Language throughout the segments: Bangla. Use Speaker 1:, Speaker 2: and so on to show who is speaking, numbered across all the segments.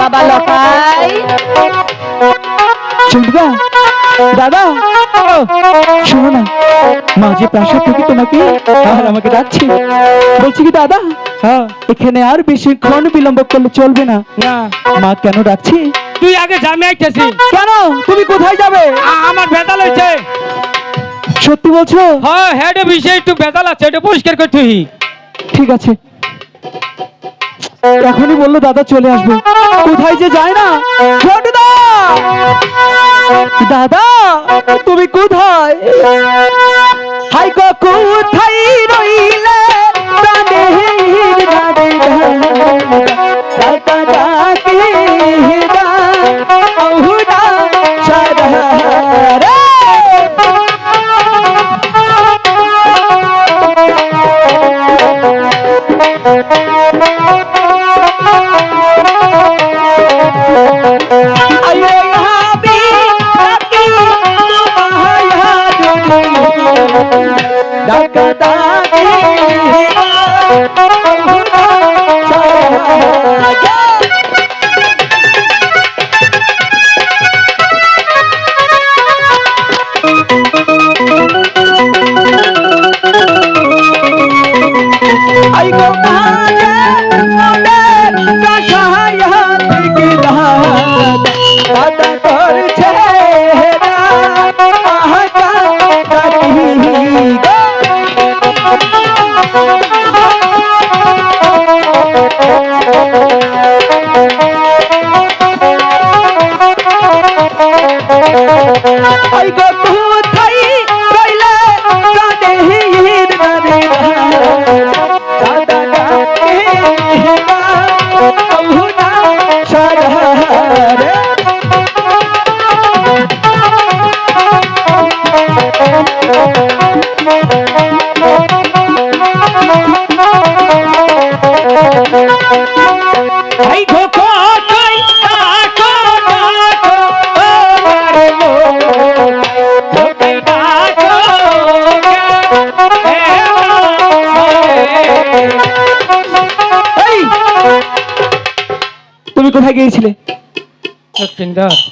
Speaker 1: বাবা লকাই
Speaker 2: চন্দ্রা দাদা শোনো না মাঝে প্রাসাদ থেকে তোমাকে আর আমাকে ডাকছি বলছি কি দাদা
Speaker 3: হ্যাঁ।
Speaker 2: এখানে আর বেশিক্ষণ বিলম্ব করলে চলবে না।
Speaker 3: না।
Speaker 2: মা কেন ডাকছি?
Speaker 3: তুই আগে জামে আইতেছি।
Speaker 2: কেন? তুমি কোথায় যাবে?
Speaker 3: আমার বেতাল হয়েছে
Speaker 2: সত্যি বলছো?
Speaker 3: হ্যাঁ হেড বিষয়ে একটু বেতাল আছে এটা পরিষ্কার করে তুই
Speaker 2: ঠিক আছে। এখনই বলল দাদা চলে আসবে। কোথায় যে যায় না? দাদা তুমি কোথায়? কোথায়?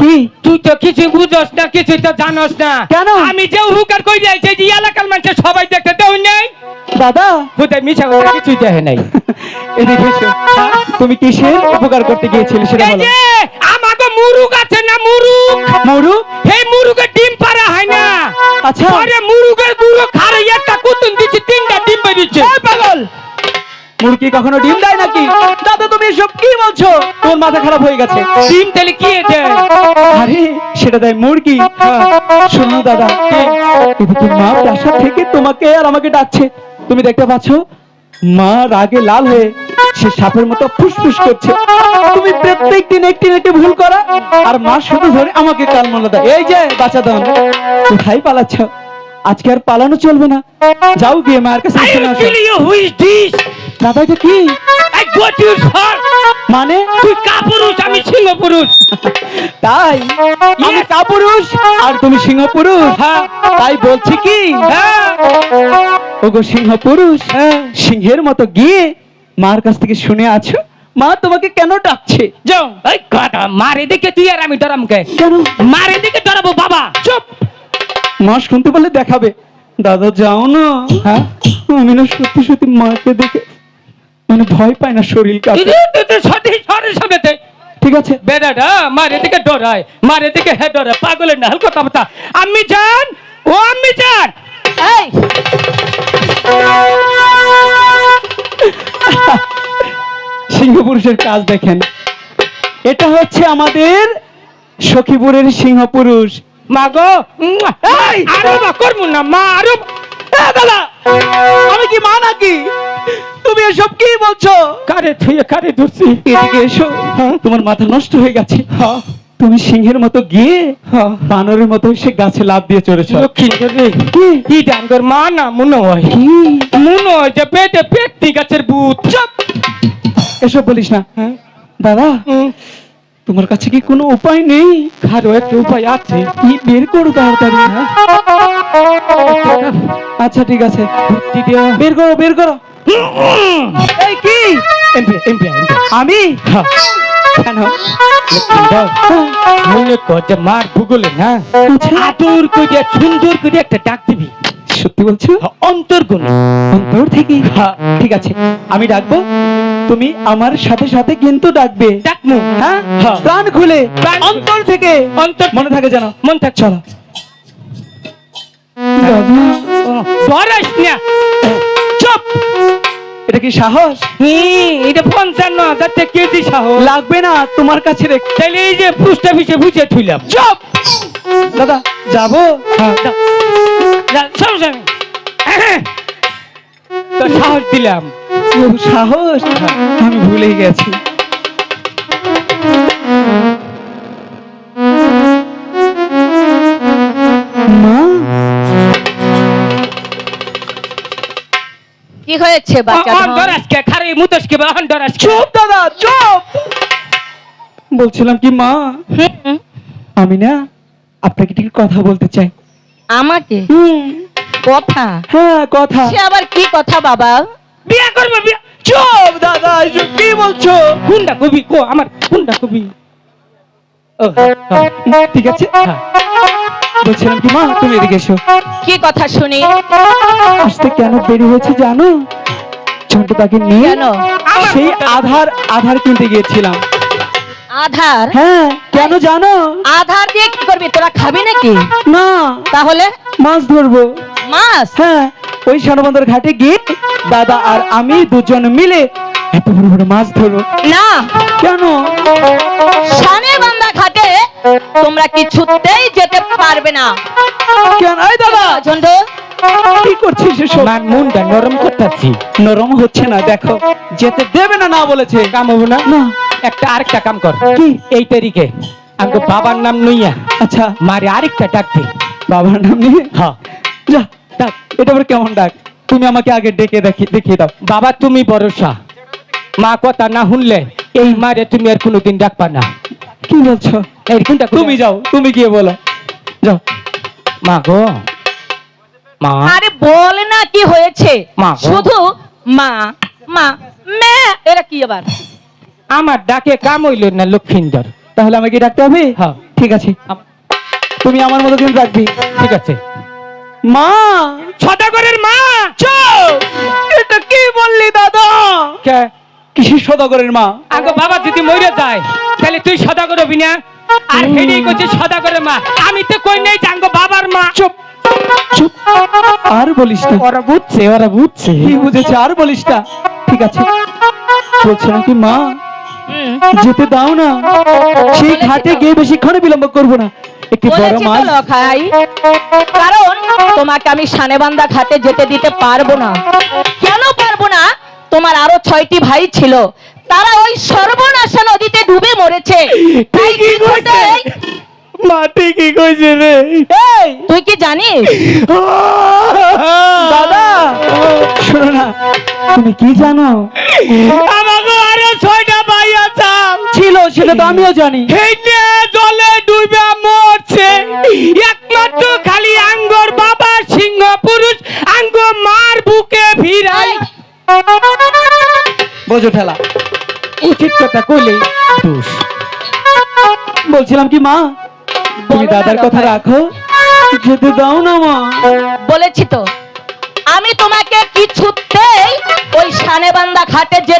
Speaker 2: কি?
Speaker 3: তুই তো কিছু বুঝস না কিছু তো জানস না।
Speaker 2: কেন?
Speaker 3: আমি যে হুকার কই যাইছে যে এলাকার মানুষ সবাই দেখতে দেও নাই।
Speaker 2: দাদা।
Speaker 3: মিছা কথা কিছুই দেখে নাই।
Speaker 2: এদিকে তুমি কিসের উপকার করতে গিয়েছিলে সেটা বলো।
Speaker 3: আমাকে আছে না মুরুগের ডিম পারা হয় না।
Speaker 2: আচ্ছা।
Speaker 3: আরে মুরুগের বুড়ো খারে একটা কুতুন দিচ্ছে তিনটা ডিম বেরিয়েছে।
Speaker 2: পাগল! মুরগি কখনো ডিম দেয় নাকি? দাদা তুমি এসব কি বলছো? তোর মাথা খারাপ হয়ে গেছে।
Speaker 3: ডিম তাহলে কি দেয়?
Speaker 2: আরে সেটা দেয় মুরগি। শোনো দাদা এদিকে মা প্রাসাদ থেকে তোমাকে আর আমাকে ডাকছে। তুমি দেখতে পাচ্ছ মা রাগে লাল হয়ে সে সাপের মতো ফুসফুস করছে। তুমি প্রত্যেক দিন একটি একটি ভুল করা আর মা শুধু ধরে আমাকে কাল মালা দেয়। এই যে বাচ্চা দন কোথায় পালাচ্ছ? আজকে আর পালানো চলবে না। যাও গিয়ে মায়ের কাছে দাদা এটা কি?
Speaker 3: সর।
Speaker 2: মানে?
Speaker 3: তুই কাপুরুষ আমি সিংহ পুরুষ
Speaker 2: তাই? আমি কাপুরুষ আর তুমি সিংহ পুরুষ
Speaker 3: হ্যাঁ।
Speaker 2: তাই বলছি কি?
Speaker 3: হ্যাঁ।
Speaker 2: ওগো সিংহ পুরুষ সিংহের মতো গিয়ে মার কাছ থেকে শুনে আছো? মা তোমাকে কেন ডাকছে?
Speaker 3: যাও। এই কথা মারে দেখে তুই আর আমি ডরামকে
Speaker 2: কেন?
Speaker 3: মারে দেখে ডরাবো বাবা। চুপ।
Speaker 2: মা শুনতে বললে দেখাবে? দাদা যাও না। হ্যাঁ? আমি না সত্যি সত্যি মাকে দেখে মানে ভয় পায় না শরীর কাঁপে। ঠিক আছে?
Speaker 3: বেদাটা মারে দিকে ডরায় মারে দিকে হে ডরায় পাগলের না হালকা কথা আমি জান ও আমি জান।
Speaker 1: এই।
Speaker 2: সিংহ পুরুষের কাজ দেখেন। এটা হচ্ছে আমাদের সখীপুরের সিংহ পুরুষ
Speaker 3: মাগো আরও বা করব না মা
Speaker 2: আরও দাদা। আমি কি মা নাকি? তুমি এসব কি বলছো?
Speaker 3: কারে থুয়ে কারে ধরছি?
Speaker 2: এদিকে এসো। তোমার মাথা নষ্ট হয়ে গেছে। তুমি সিংহের মতো গিয়ে বানরের মতো সে গাছে লাভ দিয়ে চড়েছ। কি?
Speaker 3: ডাঙ্গর মা না মনে হয়? মনে হয় যে পেটে পেটটি গাছের চুপ।
Speaker 2: এসব বলিস না।
Speaker 3: হ্যাঁ।
Speaker 2: দাদা তোমার কাছে কি কোনো উপায় নেই?
Speaker 3: আরও একটা উপায় আছে।
Speaker 2: কি বের করো তাড়াতাড়ি হ্যাঁ? আচ্ছা ঠিক আছে।
Speaker 3: বুদ্ধি দেওয়া
Speaker 2: বের করো বের করো। এই কি?
Speaker 3: এমপিয়া এমপিয়া
Speaker 2: আমি?
Speaker 3: হ্যাঁ।
Speaker 2: কেন?
Speaker 3: মনে কর যে মার ভূগোলে না
Speaker 2: আচ্ছা।
Speaker 3: আদর করে সুন্দর করে একটা ডাক দিবি।
Speaker 2: সত্যি বলছো?
Speaker 3: অন্তর্গুণ
Speaker 2: অন্তর থেকে?
Speaker 3: হ্যাঁ।
Speaker 2: ঠিক আছে। আমি ডাকবো? তুমি আমার সাথে সাথে কিন্তু ডাকবে।
Speaker 3: ডাকমু।
Speaker 2: হ্যাঁ?
Speaker 3: হ্যাঁ।
Speaker 2: প্রাণ খুলে অন্তর থেকে।
Speaker 3: অন্তর
Speaker 2: মনে থাকে জানো
Speaker 3: মন থাক
Speaker 2: চলো।
Speaker 3: ধরাস না
Speaker 2: চুপ। এটা কি সাহস?
Speaker 3: এটা পঞ্চান্ন হাজার টাকা কেজি সাহস।
Speaker 2: লাগবে না তোমার কাছে রেখ
Speaker 3: তাহলে এই যে পোস্ট অফিসে বুঝে থুইলাম।
Speaker 2: চুপ! দাদা যাব?
Speaker 3: হ্যাঁ। তো সাহস দিলাম।
Speaker 2: সাহস। আমি ভুলে গেছি।
Speaker 1: কি হয়েছে বাচ্চা
Speaker 3: মুতসকে
Speaker 2: চুপ দাদা চুপ! বলছিলাম কি মা? আমি না আপনাকে ঠিক কথা বলতে চাই।
Speaker 1: আমাকে? কথা?
Speaker 2: হ্যাঁ কথা।
Speaker 1: সে আবার কি কথা বাবা?
Speaker 3: বিয়া করবে বিয়া
Speaker 2: চুপ দাদা এসব কি বলছো?
Speaker 3: কোনটা কবি কো আমার কোনটা কবি। হ্যাঁ,
Speaker 2: ঠিক আছে?
Speaker 3: হ্যাঁ।
Speaker 2: বলছিলাম কি মা তুমি এদিকে এসো।
Speaker 1: কি কথা শুনি?
Speaker 2: আসতে কেন দেরি হয়েছে জানো? ছোট তাকে নিয়ে সেই আধার আধার কিনতে গিয়েছিলাম।
Speaker 1: আধার।
Speaker 2: হ্যাঁ কেন জানো?
Speaker 1: আধার দিয়ে কি করবি? তোরা খাবি নাকি?
Speaker 2: না।
Speaker 1: তাহলে?
Speaker 2: মাছ ধরবো।
Speaker 1: মাছ?
Speaker 2: হ্যাঁ ওই সানবন্দর ঘাটে গিয়ে দাদা আর আমি দুজন মিলে এত বড় বড় মাছ ধরবো।
Speaker 1: না।
Speaker 2: কেন?
Speaker 1: সানে বান্দা ঘাটে তোমরা কিছুতেই যেতে পারবে না।
Speaker 2: কেন? এই দাদা!
Speaker 1: ঝন্ড
Speaker 2: কি করছিস এসব?
Speaker 3: আমার মনটা নরম করতেছি।
Speaker 2: নরম হচ্ছে না দেখো। যেতে দেবে না না বলেছে।
Speaker 3: কাম হব না।
Speaker 2: না।
Speaker 3: একটা আরেকটা কাম কর।
Speaker 2: কি?
Speaker 3: এই তারিখে আমাকে বাবার নাম নইয়া।
Speaker 2: আচ্ছা।
Speaker 3: মারে আরেকটা ডাক দে।
Speaker 2: বাবার নাম নিয়ে
Speaker 3: হ্যাঁ
Speaker 2: যা ডাক এটা আবার কেমন ডাক? তুমি আমাকে আগে ডেকে দেখি দেখিয়ে দাও।
Speaker 3: বাবা তুমি ভরসা। মা কথা না শুনলে এই মারে তুমি আর কোনোদিন ডাকবা না।
Speaker 2: কি বলছো?
Speaker 3: এই কোনটা
Speaker 2: তুমি যাও তুমি গিয়ে বলো। যাও।
Speaker 3: মা গো। মা।
Speaker 1: আরে বল না কি হয়েছে।
Speaker 3: মা
Speaker 1: শুধু মা মা মে এরা কি আবার?
Speaker 3: আমার ডাকে কাম হইল না লক্ষিন্দর।
Speaker 2: তাহলে আমাকে ডাকতে হবে?
Speaker 3: হ্যাঁ।
Speaker 2: ঠিক আছে। তুমি আমার মতো কিন্তু ডাকবি
Speaker 3: ঠিক আছে।
Speaker 2: মা!
Speaker 3: সদাগরের মা!
Speaker 2: এটা কি বললি দাদা?
Speaker 3: কে?
Speaker 2: কিসের সদাগরের মা?
Speaker 3: আগো বাবা যদি মরে যায় তাহলে তুই সদাগর হবি না? আর হেডেই করছে সদাগরের মা। আমি তো কই নাই জাঙ্গো বাবার মা।
Speaker 2: চুপ চুপ। আর বলিস না।
Speaker 3: ওরা বুঝছে ওরা বুঝছে।
Speaker 2: কি বুঝেছে? আর বলিস না। ঠিক আছে। বলছে নাকি মা? যেতে দাও না। সেই ঘাটে গিয়ে বেশিক্ষণ বিলম্ব করব না। একটি বড় মাছ।
Speaker 1: লখাই কারণ তোমাকে আমি সানেবান্দা ঘাটে যেতে দিতে পারব না। কেন পারব না? তোমার আরও ছয়টি ভাই ছিল। তারা ওই সর্বনাশা নদীতে ডুবে মরেছে। তাই
Speaker 2: কইছে। রে।
Speaker 1: কি জানিস?
Speaker 2: দাদা শোনো না তুমি কি জানো?
Speaker 3: আমাকে আরও ছয়টা
Speaker 2: ছিল সেটা তো আমিও জানি।
Speaker 3: জলে ডুবে মরছে। একমাত্র খালি আঙ্গর বাবা সিংহ পুরুষ আঙ্গ মার বুকে ভিড়াই।
Speaker 2: বোঝো ঠেলা
Speaker 3: উচিত কথা কইলে দোষ।
Speaker 2: বলছিলাম কি মা তুমি দাদার কথা রাখো যেতে দাও না মা।
Speaker 1: বলেছি তো আমি তোমাকে কিছুতেই ওই সানেবান্দা ঘাটে যেতে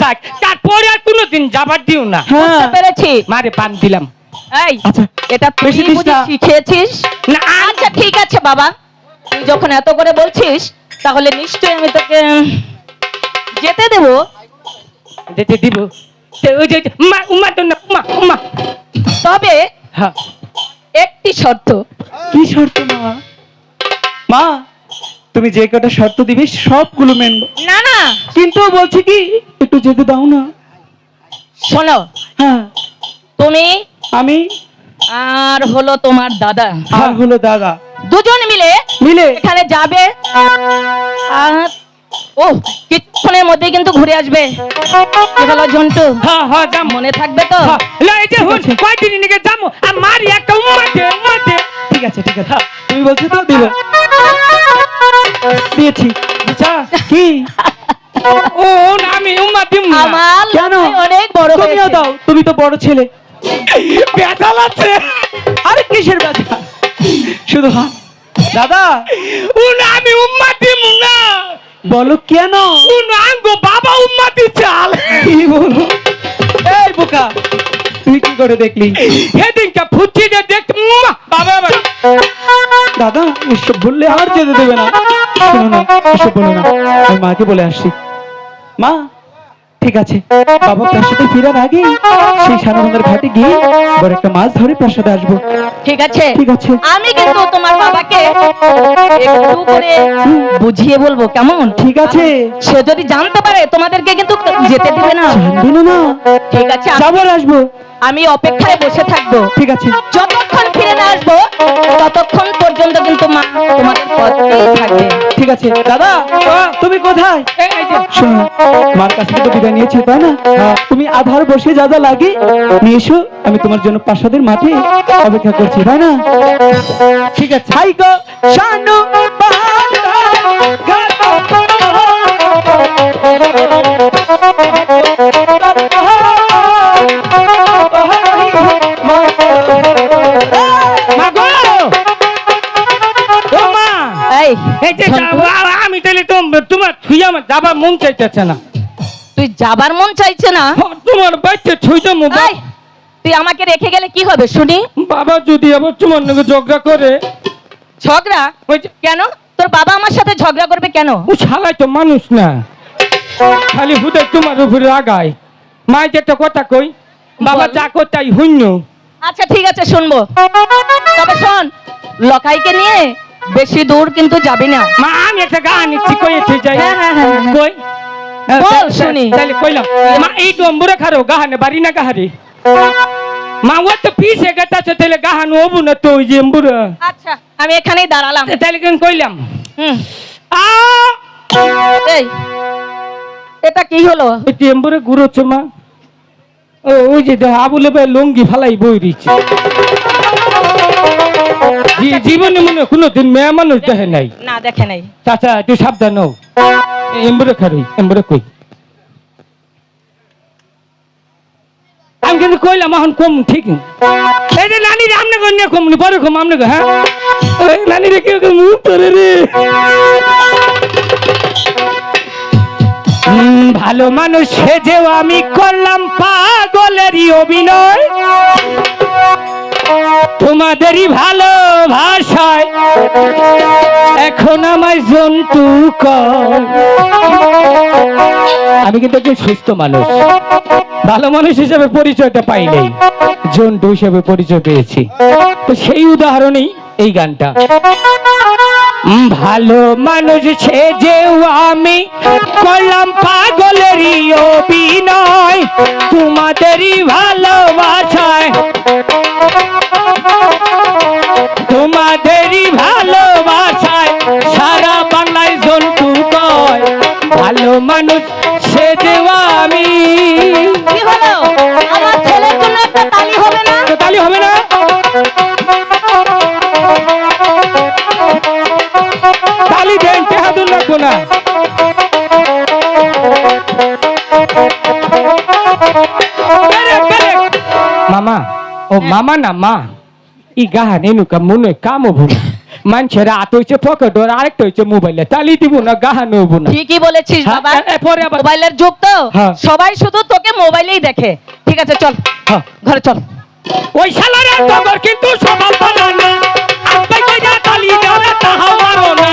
Speaker 3: যাক তারপরে আর কোনোদিন যাবার দিও না।
Speaker 2: হ্যাঁ।
Speaker 1: বুঝতে পেরেছি।
Speaker 3: মারে পান দিলাম।
Speaker 1: এই
Speaker 2: আচ্ছা,
Speaker 1: এটা তুই বুঝি
Speaker 2: না।
Speaker 1: শিখিয়েছিস
Speaker 3: না।
Speaker 1: আচ্ছা ঠিক আছে বাবা। তুই যখন এত করে বলছিস তাহলে নিশ্চয়ই আমি তোকে যেতে দেব।
Speaker 3: যেতে দিব। তো ওই যে মা উমা তো না উমা উমা।
Speaker 1: তবে
Speaker 3: হ্যাঁ।
Speaker 1: একটি শর্ত।
Speaker 2: কি শর্ত মা? মা তুমি যে কটা শর্ত দিবে সবগুলো মেনবো
Speaker 1: না না।
Speaker 2: কিন্তু বলছি কি একটু যেতে দাও না।
Speaker 1: শোনো।
Speaker 2: হ্যাঁ।
Speaker 1: তুমি
Speaker 2: আমি
Speaker 1: আর হলো তোমার দাদা।
Speaker 2: আর হলো দাদা।
Speaker 1: দুজন মিলে
Speaker 2: মিলে।
Speaker 1: এখানে যাবে আর ও কিছুক্ষণের মধ্যে কিন্তু ঘুরে আসবে। হলো জন্টু
Speaker 3: হ্যাঁ হ্যাঁ যাম।
Speaker 1: মনে থাকবে তো?
Speaker 3: এই যে হুন। কয়দিন নিকে যামু? আর মারি একটা উম্মা দে
Speaker 2: ঠিক আছে ঠিক আছে। তুমি বলছো তো দিব। দিয়েছি।
Speaker 3: বুঝা
Speaker 2: কি?
Speaker 3: ও আমি উম্মা দিম না।
Speaker 1: আমার
Speaker 2: কেন?
Speaker 1: অনেক বড়
Speaker 2: তুমিও দাও তুমি তো বড় ছেলে।
Speaker 3: ব্যথা লাগছে।
Speaker 2: আরে কিসের ব্যথা? শুধু হ্যাঁ দাদা।
Speaker 3: ও আমি উম্মা দিম না।
Speaker 2: বলো কেন?
Speaker 3: ও না আঙ্গো বাবা উম্মা দিছাল
Speaker 2: কি বলো? এই বোকা। তুই কি করে দেখলি?
Speaker 3: সেদিনকে ফুচি যে দেখ বাবা বাবা।
Speaker 2: দাদা এসব বললে আর যেতে দেবে না। শোনো না এসব বলো না। আমি মাকে বলে আসছি। মা ঠিক আছে। বাবা প্রাসাদে ফেরার আগে সেই সানবন্দার ঘাটে গিয়ে বড় একটা মাছ ধরে প্রাসাদে আসব।
Speaker 1: ঠিক আছে।
Speaker 2: ঠিক আছে।
Speaker 1: আমি কিন্তু তোমার বাবাকে একটু করে বুঝিয়ে বলব কেমন?
Speaker 2: ঠিক আছে।
Speaker 1: সে যদি জানতে পারে তোমাদেরকে কিন্তু যেতে দিবে না।
Speaker 2: জানবি না
Speaker 1: ঠিক আছে আমি-
Speaker 2: যাব আসব।
Speaker 1: আমি অপেক্ষায় বসে থাকব।
Speaker 2: ঠিক আছে।
Speaker 1: যতক্ষণ ফিরে না আসব ততক্ষণ পর্যন্ত কিন্তু মা তোমাদের পথেই থাকবে।
Speaker 2: ঠিক আছে। দাদা তুমি কোথায়? শোনো মার কাছ থেকে তো বিদায় নিয়েছি তাই না? তুমি আধার বসে যা যা লাগে নিয়ে এসো। আমি তোমার জন্য প্রাসাদের মাঠে অপেক্ষা করছি তাই না? ঠিক আছে। হাই গো শানু
Speaker 1: এই
Speaker 3: এই যে আমি তাহলে তোমার ছুঁয়ে আমার যাবার মন চাইতেছে না।
Speaker 1: তুই যাবার মন চাইছে না?
Speaker 3: তোমার বাচ্চা ছুঁইতে মো
Speaker 1: এই, তুই আমাকে রেখে গেলে কি হবে শুনি?
Speaker 3: বাবা যদি আবার তোমার নাকি ঝগড়া করে
Speaker 1: ঝগড়া? কেন? তোর বাবা আমার সাথে ঝগড়া করবে কেন?
Speaker 3: ও শালাই তো মানুষ না। খালি হুদে তোমার উপরে রাগায়। যে একটা কথা কই বাবা যা তাই হইন্য
Speaker 1: আচ্ছা ঠিক আছে শুনব। তবে শোন লকাইকে নিয়ে বেশি দূর কিন্তু যাবি না।
Speaker 3: মা আমি একটা গান নিচ্ছি কইতে যাই?
Speaker 1: হ্যাঁ, হ্যাঁ, হ্যাঁ।
Speaker 3: কই?
Speaker 1: বল, শুনি।
Speaker 3: তাইলে কইলাম। মা এই ডম্বুরে খারো গাহানে বাড়ি না গাহারি? মা ও তো পিছে গেতাছে তাইলে গাহান ওবু না তো ওই যে এম্বুরা
Speaker 1: আচ্ছা আমি এখানেই দাঁড়ালাম।
Speaker 3: তাহলে কেন কইলাম?
Speaker 1: হুম।
Speaker 3: আ!
Speaker 1: এই এটা কি হলো?
Speaker 3: ওই যে এম্বুরে ঘুরোচ্ছে মা। ও ওই যে আবুলে লঙ্গি ফালাই বই দিচ্ছে। আচ্ছা, জীবনে মনে কোনোদিন মেয়ে মানুষ দেখে নাই।
Speaker 1: না দেখে নাই।
Speaker 3: চাচা তুই সাবধান হও। এমবরে খারুই এমবরে কই? আমি কিন্তু কইলাম এখন কম ঠিক হ্যাঁ? এই নানি রে আমনে কম নি কম আমনে হ্যাঁ? ওই নানি রে কি রে। ভালো মানুষ সেজেও আমি করলাম পাগলেরই অভিনয়। তোমাদেরই ভালোবাসায় এখন আমায় জন্তু। আমি কিন্তু একজন সুস্থ মানুষ। ভালো মানুষ হিসেবে পরিচয়টা পাই নাই। জন্তু হিসেবে পরিচয় পেয়েছি। তো সেই উদাহরণেই এই গানটা। ভালো মানুষ সেজেও আমি করলাম পাগলেরই অভিনয়। তোমাদেরই ভালোবাসায় মানুষ সে দেওয়া আমি।
Speaker 1: কি হলো? আমার ছেলের জন্য একটা তালি হবে না?
Speaker 3: তো তাহলে হবে না? তালি দেন না। মামা ও মামা না মা। ই গাহা নেনুকা মনে কাম না মানুষেরা হাত হইছে পকেট ওর আরেকটা হইছে মোবাইলে। তালি দিব না গাহান হইব না।
Speaker 1: ঠিকই বলেছিস
Speaker 3: হ্যাঁ,
Speaker 1: বাবা।
Speaker 3: পরে আবার
Speaker 1: মোবাইলের যুগ তো।
Speaker 3: হ্যাঁ।
Speaker 1: সবাই শুধু তোকে মোবাইলেই দেখে। ঠিক আছে চল।
Speaker 3: হ্যাঁ।
Speaker 1: ঘরে চল।
Speaker 3: ওই শালার তোর কিন্তু সকাল পালা না আপনি কইরা তালি দেবে তাহা মারো না।